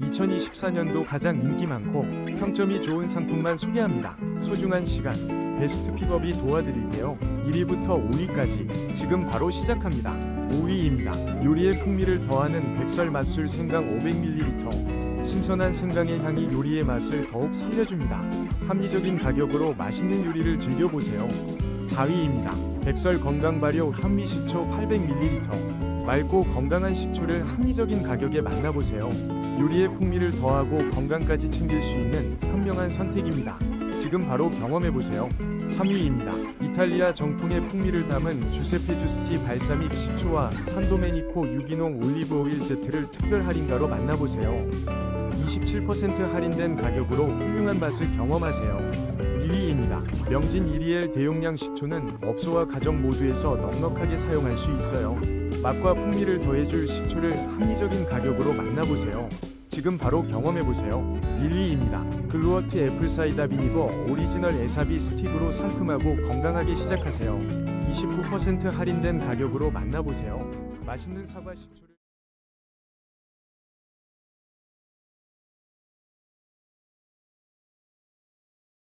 2024년도 가장 인기 많고 평점이 좋은 상품만 소개합니다. 소중한 시간, 베스트 픽업이 도와드릴게요. 1위부터 5위까지 지금 바로 시작합니다. 5위입니다. 요리의 풍미를 더하는 백설 맛술 생강 500ml. 신선한 생강의 향이 요리의 맛을 더욱 살려줍니다. 합리적인 가격으로 맛있는 요리를 즐겨보세요. 4위입니다. 백설 건강 발효 현미식초 800ml. 맑고 건강한 식초를 합리적인 가격에 만나보세요. 요리의 풍미를 더하고 건강까지 챙길 수 있는 현명한 선택입니다. 지금 바로 경험해보세요. 3위입니다. 이탈리아 정통의 풍미를 담은 주세페 주스티 발사믹 식초와 산도메니코 유기농 올리브 오일 세트를 특별 할인가로 만나보세요. 27% 할인된 가격으로 훌륭한 맛을 경험하세요. 2위입니다. 명진 이리엘 대용량 식초는 업소와 가정 모두에서 넉넉하게 사용할 수 있어요. 맛과 풍미를 더해줄 식초를 합리적인 가격으로 만나보세요. 지금 바로 경험해보세요. 1위입니다. 글루어트 애플 사이다 비니거 오리지널 에사비 스틱으로 상큼하고 건강하게 시작하세요. 29% 할인된 가격으로 만나보세요. 맛있는 사과 식초를